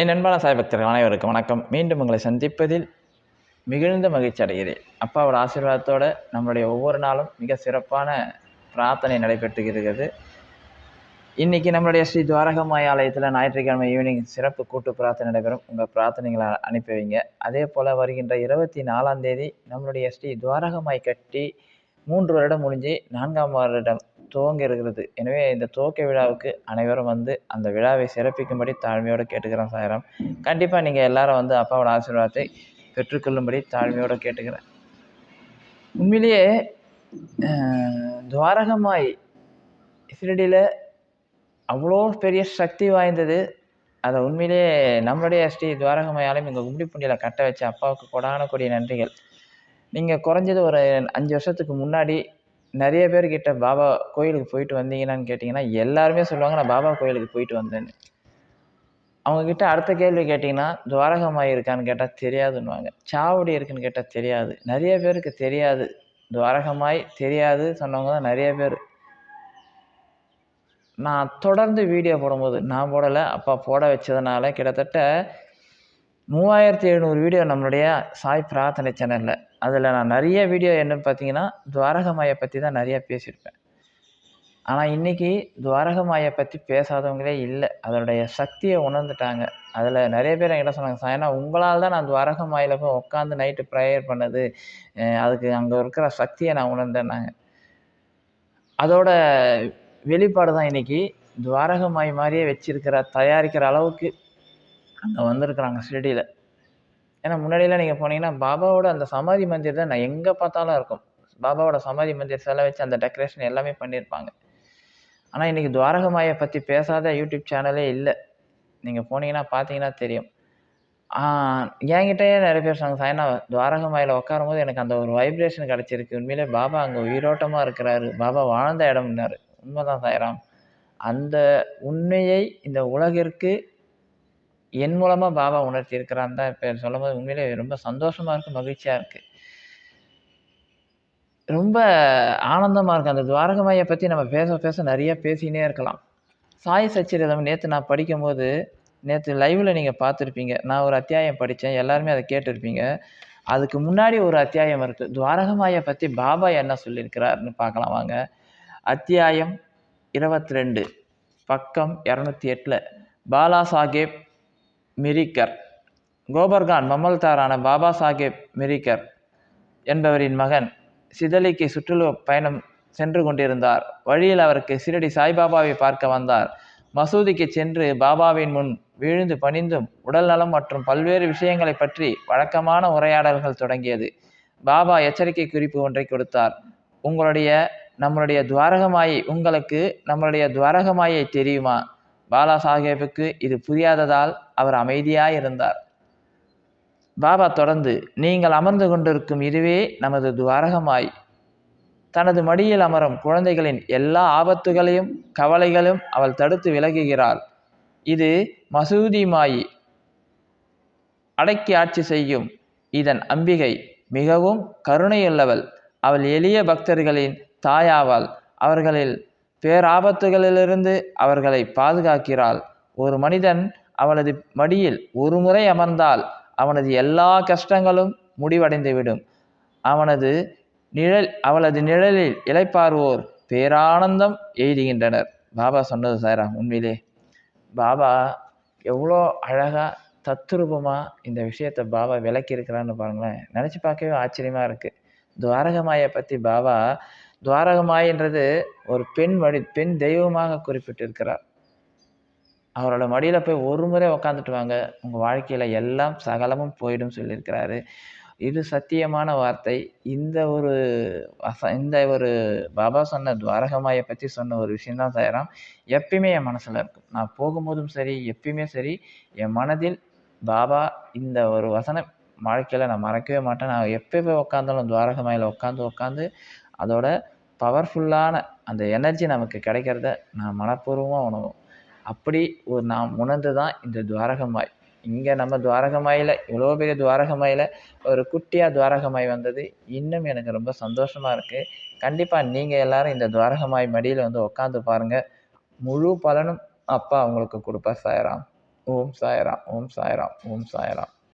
என் நண்பான சாய் பக்தர்கள் அனைவருக்கும் வணக்கம். மீண்டும் உங்களை சந்திப்பதில் மிகுந்த மகிழ்ச்சி அடைகிறேன். அப்பாவோட ஆசீர்வாதத்தோடு நம்மளுடைய ஒவ்வொரு நாளும் மிக சிறப்பான பிரார்த்தனை நடைபெற்றுகிறது இன்றைக்கி நம்மளுடைய ஸ்ரீ துவாரகமாய் ஆலயத்தில் ஞாயிற்றுக்கிழமை ஈவினிங் சிறப்பு கூட்டு பிரார்த்தனை நடைபெறும். உங்கள் பிரார்த்தனைகளை அனுப்பி வைங்க. அதே போல் வருகின்ற இருபத்தி நாலாம் தேதி நம்மளுடைய ஸ்ரீ துவாரகமாய் கட்டி மூன்று வருடம் முடிஞ்சு நான்காம் வருடம் துவங்க இருக்கிறது. எனவே இந்த துவக்க விழாவுக்கு அனைவரும் வந்து அந்த விழாவை சிறப்பிக்கும்படி தாழ்மையோடு கேட்டுக்கிறேன் சாயிரம். கண்டிப்பாக நீங்கள் எல்லாரும் வந்து அப்பாவோட ஆசீர்வாதத்தை பெற்றுக்கொள்ளும்படி தாழ்மையோடு கேட்டுக்கிறேன். உண்மையிலேயே துவாரகமாய் ஷிரடியில் அவ்வளோ பெரிய சக்தி வாய்ந்தது. அதை உண்மையிலேயே நம்மளுடைய ஸ்ரீ துவாரகமையாலும் இங்கே கும்படி புண்டியில் கட்ட வச்ச அப்பாவுக்கு கொடான கொடிய நன்றிகள். நீங்கள் குறைஞ்சது ஒரு அஞ்சு வருஷத்துக்கு முன்னாடி நிறைய பேர்கிட்ட பாபா கோயிலுக்கு போயிட்டு வந்தீங்கன்னான்னு கேட்டிங்கன்னா எல்லாருமே சொல்லுவாங்க நான் பாபா கோயிலுக்கு போயிட்டு வந்தேன்னு. அவங்கக்கிட்ட அடுத்த கேள்வி கேட்டிங்கன்னா துவாரகமாய் இருக்கான்னு கேட்டால் தெரியாதுன்னுவாங்க. சாவடி இருக்குன்னு கேட்டால் தெரியாது. நிறைய பேருக்கு தெரியாது. துவாரகமாய் தெரியாது சொன்னவங்க தான் நிறைய பேர். நான் தொடர்ந்து வீடியோ போடும்போது நான் போடலை அப்பா போட வச்சதுனால கிட்டத்தட்ட மூவாயிரத்தி எழுநூறு வீடியோ நம்மளுடைய சாய் பிரார்த்தனை சேனலில் அதில் நான் நிறைய வீடியோ என்னன்னு பார்த்தீங்கன்னா துவாரகமாயை பற்றி தான் நிறைய பேசியிருப்பேன். ஆனால் இன்றைக்கி துவாரகமாயை பற்றி பேசாதவங்களே இல்லை. அதனுடைய சக்தியை உணர்ந்துட்டாங்க. அதில் நிறைய பேர் என்கிட்ட சொன்னாங்க சாயனா உங்களால் தான் நான் துவாரகமாயில் போய் உட்காந்து நைட்டு ப்ரேயர் பண்ணது. அதுக்கு அங்கே இருக்கிற சக்தியை நான் உணர்ந்தேன்னாங்க. அதோட வெளிப்பாடு தான் இன்றைக்கி துவாரகமாய் மாதிரியே வச்சிருக்கிற தயாரிக்கிற அளவுக்கு அங்கே வந்திருக்கிறாங்க ஷிரடியில் ஏன்னா முன்னாடியெல்லாம் நீங்கள் போனீங்கன்னா பாபாவோட அந்த சமாதி மந்திர் தான் நான் எங்கே பார்த்தாலும் இருக்கும். பாபாவோட சமாதி மந்திர் செலை வச்சு அந்த டெக்கரேஷன் எல்லாமே பண்ணியிருப்பாங்க ஆனால் இன்றைக்கி துவாரகமாயை பற்றி பேசாத யூடியூப் சேனலே இல்லை. நீங்கள் போனீங்கன்னா பார்த்தீங்கன்னா தெரியும். என்கிட்டயே நிறைய பேர் சொன்னாங்க சாய்னா துவாரகமாயில் உட்காரும் போது எனக்கு அந்த ஒரு வைப்ரேஷன் கிடச்சிருக்கு. உண்மையிலே பாபா அங்கே உயிரோட்டமாக இருக்கிறாரு. பாபா வாழ்ந்த இடம்னாரு. உண்மைதான் சாய்ராம். அந்த உண்மையை இந்த உலகிற்கு என் மூலமாக பாபா உணர்த்தி இருக்கிறான்னு தான் இப்போ சொல்லும்போது உண்மையிலே ரொம்ப சந்தோஷமாக இருக்குது மகிழ்ச்சியாக இருக்குது ரொம்ப ஆனந்தமாக இருக்குது அந்த துவாரகமாயை பற்றி நம்ம பேச பேச நிறைய பேசினே இருக்கலாம். சாய் சச்சிரதம் நேற்று நான் படிக்கும்போது நேற்று லைவில் நீங்கள் பார்த்துருப்பீங்க. நான் ஒரு அத்தியாயம் படித்தேன் எல்லாருமே அதை கேட்டிருப்பீங்க. அதுக்கு முன்னாடி ஒரு அத்தியாயம் இருக்குது துவாரகமாயை பற்றி பாபா என்ன சொல்லியிருக்கிறாருன்னு பார்க்கலாம் வாங்க. அத்தியாயம் இருபத்தி ரெண்டு பக்கம் இரநூத்தி எட்டில் பாலா சாஹேப் மிரிக்கர். கோபர்கான் மமல்தாரான பாபா சாஹேப் மிரிக்கர் என்பவரின் மகன் சிதலிக்கு சுற்றுலா பயணம் சென்று கொண்டிருந்தார். வழியில் அவருக்கு சிரடி சாய்பாபாவை பார்க்க வந்தார். மசூதிக்கு சென்று பாபாவின் முன் விழுந்து பணிந்தும் உடல் நலம் மற்றும் பல்வேறு விஷயங்களை பற்றி வழக்கமான உரையாடல்கள் தொடங்கியது. பாபா எச்சரிக்கை குறிப்பு ஒன்றை கொடுத்தார். உங்களுடைய நம்மளுடைய துவாரகமாயை உங்களுக்கு நம்மளுடைய துவாரகமாயை தெரியுமா? பாலா சாஹேபுக்கு இது புரியாததால் அவர் அமைதியாயிருந்தார். பாபா தொடர்ந்து நீங்கள் அமர்ந்து கொண்டிருக்கும் இதுவே நமது துவாரகமாய். தனது மடியில் அமரும் குழந்தைகளின் எல்லா ஆபத்துகளையும் கவலைகளும் அவள் தடுத்து விலகுகிறாள். இது மசூதி மாயி அடக்கி ஆட்சி செய்யும் இதன் அம்பிகை. மிகவும் கருணையுள்ளவள். அவள் எளிய பக்தர்களின் தாயாவாள். அவர்களில் பேராபத்துகளிலிருந்து அவர்களை பாதுகாக்கிறாள். ஒரு மனிதன் அவளது மடியில் ஒரு முறை அமர்ந்தால் அவனது எல்லா கஷ்டங்களும் முடிவடைந்துவிடும். அவனது நிழல் அவளது நிழலில் இழைப்பார்வோர் பேரானந்தம் எய்துகின்றனர். பாபா சொன்னது சாரா உண்மையிலே. பாபா எவ்வளோ அழகாக தத்ரூபமாக இந்த விஷயத்தை பாபா விளக்கியிருக்கிறான்னு பாருங்களேன். நினச்சி பார்க்கவே ஆச்சரியமாக இருக்குது துவாரகமாயை பற்றி பாபா துவாரகமாயின்றது ஒரு பெண் மடி பெண் தெய்வமாக குறிப்பிட்டிருக்கிறார். அவரோட மடியில் போய் ஒரு முறை உக்காந்துட்டு வாங்க. உங்கள் வாழ்க்கையில் எல்லாம் சகலமும் போயிடும் சொல்லியிருக்கிறாரு. இது சத்தியமான வார்த்தை. இந்த ஒரு வச- இந்த ஒரு பாபா சொன்ன துவாரகமாயை பற்றி சொன்ன ஒரு விஷயம்தான் சாயிரம். எப்பயுமே என் மனசில் இருக்கும். நான் போகும்போதும் சரி எப்பயுமே சரி என் மனதில் பாபா இந்த ஒரு வசனம் வாழ்க்கையில் நான் மறக்கவே மாட்டேன். நான் எப்போ போய் உட்காந்தாலும் துவாரகமாயில் உட்காந்து உட்காந்து அதோட பவர்ஃபுல்லான அந்த எனர்ஜி நமக்கு கிடைக்கிறத நான் மனப்பூர்வமாக உணவும் அப்படி ஒரு நாம் உணர்ந்து தான் இந்த துவாரகமாய் இங்கே நம்ம துவாரகமாயில் இவ்வளோ பெரிய துவாரகமாயில் ஒரு குட்டியாக துவாரகமாய் வந்தது. இன்னும் எனக்கு ரொம்ப சந்தோஷமாக இருக்குது கண்டிப்பாக நீங்கள் எல்லோரும் இந்த துவாரகமாய் மடியில் வந்து உட்காந்து பாருங்கள் முழு பலனும் அப்பா உங்களுக்கு கொடுப்பார் சாயராம். ஓம் சாயராம் ஓம் சாயராம் ஓம் சாயராம்.